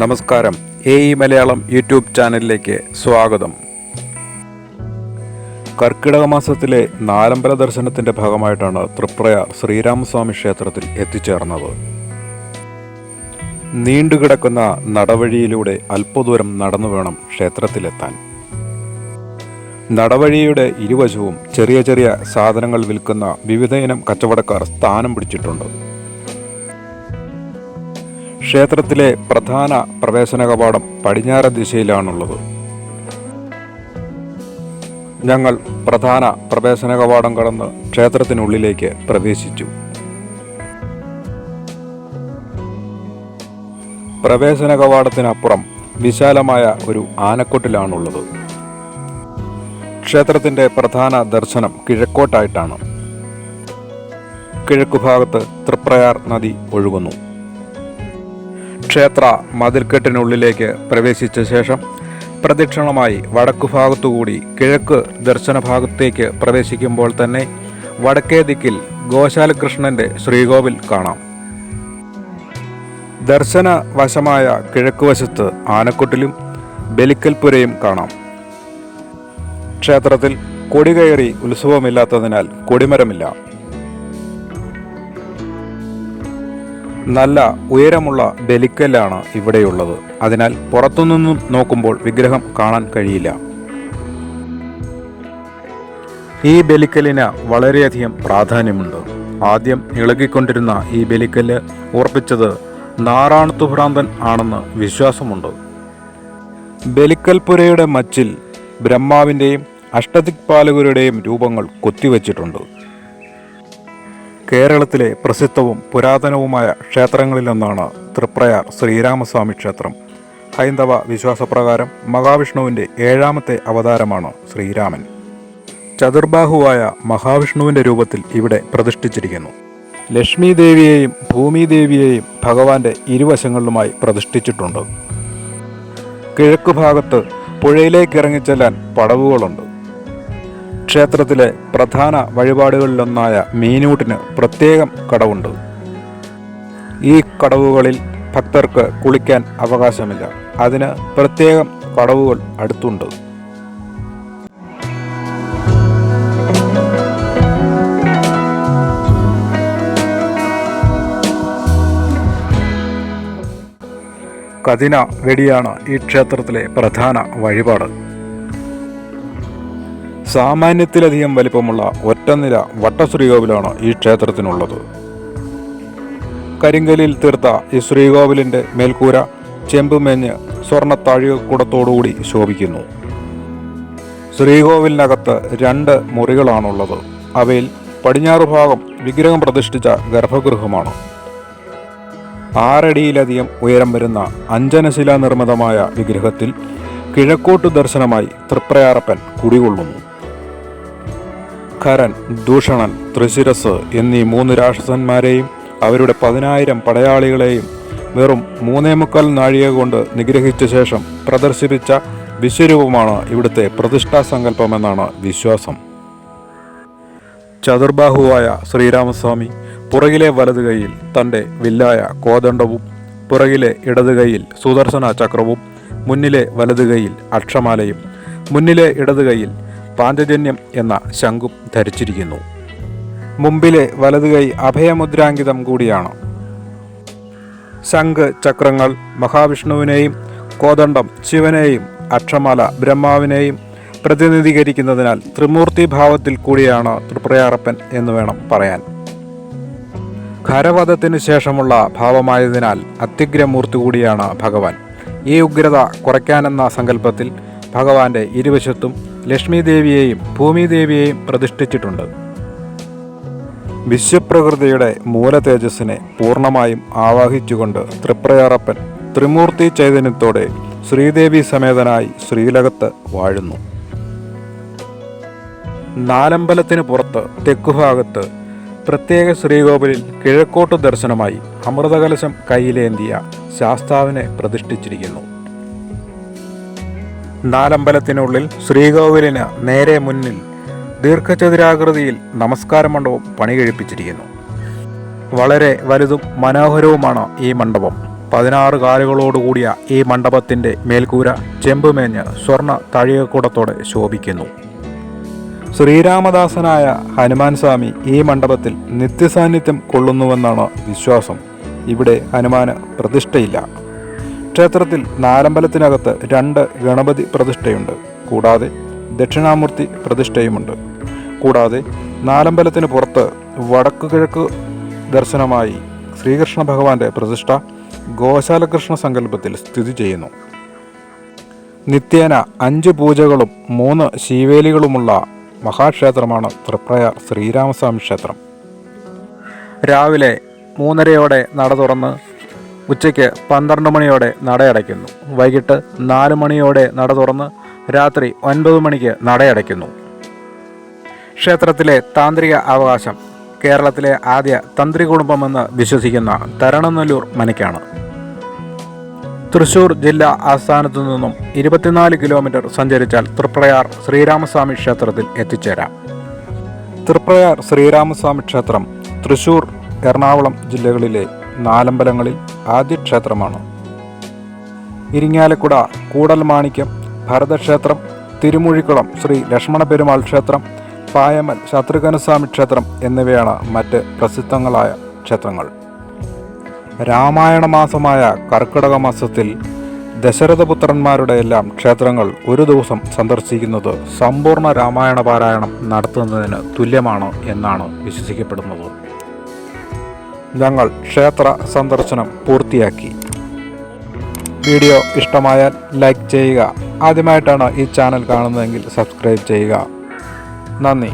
നമസ്കാരം. A E Malayalam YouTube ചാനലിലേക്ക് സ്വാഗതം. കർക്കിടക മാസത്തിലെ നാലമ്പല ദർശനത്തിന്റെ ഭാഗമായിട്ടാണ് തൃപ്രയാർ ശ്രീരാമസ്വാമി ക്ഷേത്രത്തിൽ എത്തിച്ചേർന്നത്. നീണ്ടുകിടക്കുന്ന നടവഴിയിലൂടെ അല്പദൂരം നടന്നു വേണം ക്ഷേത്രത്തിലെത്താൻ. നടവഴിയുടെ ഇരുവശവും ചെറിയ ചെറിയ സാധനങ്ങൾ വിൽക്കുന്ന വിവിധയിനം കച്ചവടക്കാർ സ്ഥാനം പിടിച്ചിട്ടുണ്ട്. ക്ഷേത്രത്തിലെ പ്രധാന പ്രവേശന കവാടം പടിഞ്ഞാറ ദിശയിലാണുള്ളത്. ഞങ്ങൾ പ്രധാന പ്രവേശന കവാടം കടന്ന് ക്ഷേത്രത്തിനുള്ളിലേക്ക് പ്രവേശിച്ചു. പ്രവേശന കവാടത്തിനപ്പുറം വിശാലമായ ഒരു ആനക്കൊട്ടിലാണുള്ളത്. ക്ഷേത്രത്തിന്റെ പ്രധാന ദർശനം കിഴക്കോട്ടായിട്ടാണ്. കിഴക്കുഭാഗത്ത് തൃപ്രയാർ നദി ഒഴുകുന്നു. ക്ഷേത്ര മതിൽക്കെട്ടിനുള്ളിലേക്ക് പ്രവേശിച്ച ശേഷം പ്രദക്ഷിണമായി വടക്കുഭാഗത്തുകൂടി കിഴക്ക് ദർശനഭാഗത്തേക്ക് പ്രവേശിക്കുമ്പോൾ തന്നെ വടക്കേ ദിക്കിൽ ഗോശാലകൃഷ്ണന്റെ ശ്രീകോവിൽ കാണാം. ദർശന വശമായ കിഴക്കുവശത്ത് ആനക്കൊട്ടിലും ബലിക്കൽപുരയും കാണാം. ക്ഷേത്രത്തിൽ കൊടികയറി ഉത്സവമില്ലാത്തതിനാൽ കൊടിമരമില്ല. നല്ല ഉയരമുള്ള ബലിക്കല്ലാണ് ഇവിടെയുള്ളത്. അതിനാൽ പുറത്തുനിന്നും നോക്കുമ്പോൾ വിഗ്രഹം കാണാൻ കഴിയില്ല. ഈ ബലിക്കല്ലിന് വളരെയധികം പ്രാധാന്യമുണ്ട്. ആദ്യം ഇളകിക്കൊണ്ടിരുന്ന ഈ ബലിക്കല്ല് ഉറപ്പിച്ചത് നാറാണത്തുഭ്രാന്തൻ ആണെന്ന് വിശ്വാസമുണ്ട്. ബലിക്കൽപുരയുടെ മച്ചിൽ ബ്രഹ്മാവിന്റെയും അഷ്ടദിക്പാലകരുടെയും രൂപങ്ങൾ കൊത്തിവച്ചിട്ടുണ്ട്. കേരളത്തിലെ പ്രസിദ്ധവും പുരാതനവുമായ ക്ഷേത്രങ്ങളിലൊന്നാണ് തൃപ്രയാർ ശ്രീരാമസ്വാമി ക്ഷേത്രം. ഹൈന്ദവ വിശ്വാസപ്രകാരം മഹാവിഷ്ണുവിന്റെ ഏഴാമത്തെ അവതാരമാണ് ശ്രീരാമൻ. ചതുർബാഹുവായ മഹാവിഷ്ണുവിന്റെ രൂപത്തിൽ ഇവിടെ പ്രതിഷ്ഠിച്ചിരിക്കുന്നു. ലക്ഷ്മി ദേവിയെയും ഭൂമിദേവിയെയും ഭഗവാന്റെ ഇരുവശങ്ങളിലുമായി പ്രതിഷ്ഠിച്ചിട്ടുണ്ട്. കിഴക്ക് കിഴക്കുഭാഗത്ത് പുഴയിലേക്ക് ഇറങ്ങിച്ചെല്ലാൻ പടവുകളുണ്ട്. ക്ഷേത്രത്തിലെ പ്രധാന വഴിപാടുകളിലൊന്നായ മീനൂട്ടിന് പ്രത്യേകം കടവുണ്ട്. ഈ കടവുകളിൽ ഭക്തർക്ക് കുളിക്കാൻ അവകാശമില്ല. അതിന് പ്രത്യേകം കടവുകൾ അടുത്തുണ്ട്. കതിന വെടിയാണ് ഈ ക്ഷേത്രത്തിലെ പ്രധാന വഴിപാട്. സാമാന്യത്തിലധികം വലിപ്പമുള്ള ഒറ്റനില വട്ടശ്രീകോവിലാണ് ഈ ക്ഷേത്രത്തിനുള്ളത്. കരിങ്കലിൽ തീർത്ത ഈ ശ്രീകോവിലിന്റെ മേൽക്കൂര ചെമ്പുമേഞ്ഞ് സ്വർണ താഴികക്കുടത്തോടുകൂടി ശോഭിക്കുന്നു. ശ്രീകോവിലിനകത്ത് രണ്ട് മുറികളാണുള്ളത്. അവയിൽ പടിഞ്ഞാറ് ഭാഗം വിഗ്രഹം പ്രതിഷ്ഠിച്ച ഗർഭഗൃഹമാണ്. ആറടിയിലധികം ഉയരം വരുന്ന അഞ്ജനശില നിർമ്മിതമായ വിഗ്രഹത്തിൽ കിഴക്കോട്ടു ദർശനമായി തൃപ്രയാറപ്പൻ കുടികൊള്ളുന്നു. ഖരൻ ദൂഷണൻ ത്രിശിരസ് എന്നീ മൂന്ന് രാക്ഷസന്മാരെയും അവരുടെ പതിനായിരം പടയാളികളെയും വെറും മൂന്നേ മുക്കാൽ നാഴിക കൊണ്ട് നിഗ്രഹിച്ച ശേഷം പ്രദർശിപ്പിച്ച വിശ്വരൂപമാണ് ഇവിടുത്തെ പ്രതിഷ്ഠാ സങ്കല്പമെന്നാണ് വിശ്വാസം. ചതുർബാഹുവായ ശ്രീരാമസ്വാമി പുറകിലെ വലത് കൈയിൽ തന്റെ വില്ലായ കോദണ്ഡവും പുറകിലെ ഇടത് കൈയിൽ സുദർശന ചക്രവും മുന്നിലെ വലത് കൈയിൽ അക്ഷമാലയും മുന്നിലെ ഇടത് കൈയിൽ പാഞ്ചജന്യം എന്ന ശംഖും ധരിച്ചിരിക്കുന്നു. മുമ്പിലെ വലതുകൈ അഭയമുദ്രാങ്കിതം കൂടിയാണ്. ശംഖ് ചക്രങ്ങൾ മഹാവിഷ്ണുവിനെയും കോദണ്ഡം ശിവനെയും അക്ഷമാല ബ്രഹ്മാവിനെയും പ്രതിനിധീകരിക്കുന്നതിനാൽ ത്രിമൂർത്തി ഭാവത്തിൽ കൂടിയാണ് തൃപ്രയാറപ്പൻ എന്ന് വേണം പറയാൻ. ഖരവധത്തിന് ശേഷമുള്ള ഭാവമായതിനാൽ അത്യുഗ്രമൂർത്തി കൂടിയാണ് ഭഗവാൻ. ഈ ഉഗ്രത കുറയ്ക്കാനെന്ന സങ്കല്പത്തിൽ ഭഗവാന്റെ ഇരുവശത്തും ലക്ഷ്മി ദേവിയെയും ഭൂമിദേവിയെയും പ്രതിഷ്ഠിച്ചിട്ടുണ്ട്. വിശ്വപ്രകൃതിയുടെ മൂലതേജസ്സിനെ പൂർണമായും ആവാഹിച്ചുകൊണ്ട് തൃപ്രയാറപ്പൻ ത്രിമൂർത്തി ചൈതന്യത്തോടെ ശ്രീദേവി സമേതനായി ശ്രീലകത്ത് വാഴുന്നു. നാലമ്പലത്തിന് പുറത്ത് തെക്കുഭാഗത്ത് പ്രത്യേക ശ്രീകോവിലിൽ കിഴക്കോട്ട് ദർശനമായി അമൃതകലശം കയ്യിലേന്തിയ ശാസ്താവിനെ പ്രതിഷ്ഠിച്ചിരിക്കുന്നു. നാലമ്പലത്തിനുള്ളിൽ ശ്രീകോവിലിന് നേരെ മുന്നിൽ ദീർഘചതുരാകൃതിയിൽ നമസ്കാര മണ്ഡപം പണി കഴിപ്പിച്ചിരിക്കുന്നു വളരെ വലുതും മനോഹരവുമാണ് ഈ മണ്ഡപം. പതിനാറ് കാലുകളോടുകൂടിയ ഈ മണ്ഡപത്തിന്റെ മേൽക്കൂര ചെമ്പുമേഞ്ഞ് സ്വർണ തഴികക്കൂടത്തോടെ ശോഭിക്കുന്നു. ശ്രീരാമദാസനായ ഹനുമാൻ സ്വാമി ഈ മണ്ഡപത്തിൽ നിത്യസാന്നിധ്യം കൊള്ളുന്നുവെന്നാണ് വിശ്വാസം. ഇവിടെ ഹനുമാന് പ്രതിഷ്ഠയില്ല. ക്ഷേത്രത്തിൽ നാലമ്പലത്തിനകത്ത് രണ്ട് ഗണപതി പ്രതിഷ്ഠയുണ്ട്. കൂടാതെ ദക്ഷിണാമൂർത്തി പ്രതിഷ്ഠയുമുണ്ട്. കൂടാതെ നാലമ്പലത്തിന് പുറത്ത് വടക്കു കിഴക്ക് ദർശനമായി ശ്രീകൃഷ്ണ ഭഗവാന്റെ പ്രതിഷ്ഠ ഗോശാലകൃഷ്ണ സങ്കല്പത്തിൽ സ്ഥിതി ചെയ്യുന്നു. നിത്യേന അഞ്ച് പൂജകളും മൂന്ന് ശിവേലികളുമുള്ള മഹാക്ഷേത്രമാണ് തൃപ്രയാർ ശ്രീരാമസ്വാമി ക്ഷേത്രം. രാവിലെ മൂന്നരയോടെ നട തുറന്ന് ഉച്ചയ്ക്ക് പന്ത്രണ്ട് മണിയോടെ നടയടയ്ക്കുന്നു വൈകിട്ട് നാല് മണിയോടെ നട തുറന്ന് രാത്രി ഒൻപത് മണിക്ക് നടയടയ്ക്കുന്നു ക്ഷേത്രത്തിലെ താന്ത്രിക അവകാശം കേരളത്തിലെ ആദ്യ തന്ത്രി കുടുംബമെന്ന് വിശ്വസിക്കുന്ന തരണനല്ലൂർ മനയ്ക്കാണ്. തൃശൂർ ജില്ലാ ആസ്ഥാനത്തു നിന്നും ഇരുപത്തിനാല് കിലോമീറ്റർ സഞ്ചരിച്ചാൽ തൃപ്രയാർ ശ്രീരാമസ്വാമി ക്ഷേത്രത്തിൽ എത്തിച്ചേരാം. തൃപ്രയാർ ശ്രീരാമസ്വാമി ക്ഷേത്രം തൃശൂർ എറണാകുളം ജില്ലകളിലെ നാലമ്പലങ്ങളിൽ ആദ്യ ക്ഷേത്രമാണ് ഇരിങ്ങാലക്കുട കൂടൽ മാണിക്യം ഭരതക്ഷേത്രം തിരുമുഴിക്കുളം ശ്രീ ലക്ഷ്മണ പെരുമാൾ ക്ഷേത്രം പായമൽ ശത്രുഘ്നസ്വാമി ക്ഷേത്രം എന്നിവയാണ് മറ്റ് പ്രസിദ്ധങ്ങളായ ക്ഷേത്രങ്ങൾ. രാമായണ മാസമായ കർക്കിടക മാസത്തിൽ ദശരഥപുത്രന്മാരുടെ എല്ലാം ക്ഷേത്രങ്ങൾ ഒരു ദിവസം സന്ദർശിക്കുന്നത് സമ്പൂർണ രാമായണ പാരായണം നടത്തുന്നതിന് തുല്യമാണ് എന്നാണ് വിശ്വസിക്കപ്പെടുന്നത്. ഞങ്ങൾ ക്ഷേത്ര സന്ദർശനം പൂർത്തിയാക്കി. വീഡിയോ ഇഷ്ടമായാൽ ലൈക്ക് ചെയ്യുക. ആദ്യമായിട്ടാണ് ഈ ചാനൽ കാണുന്നതെങ്കിൽ സബ്സ്ക്രൈബ് ചെയ്യുക. നന്ദി.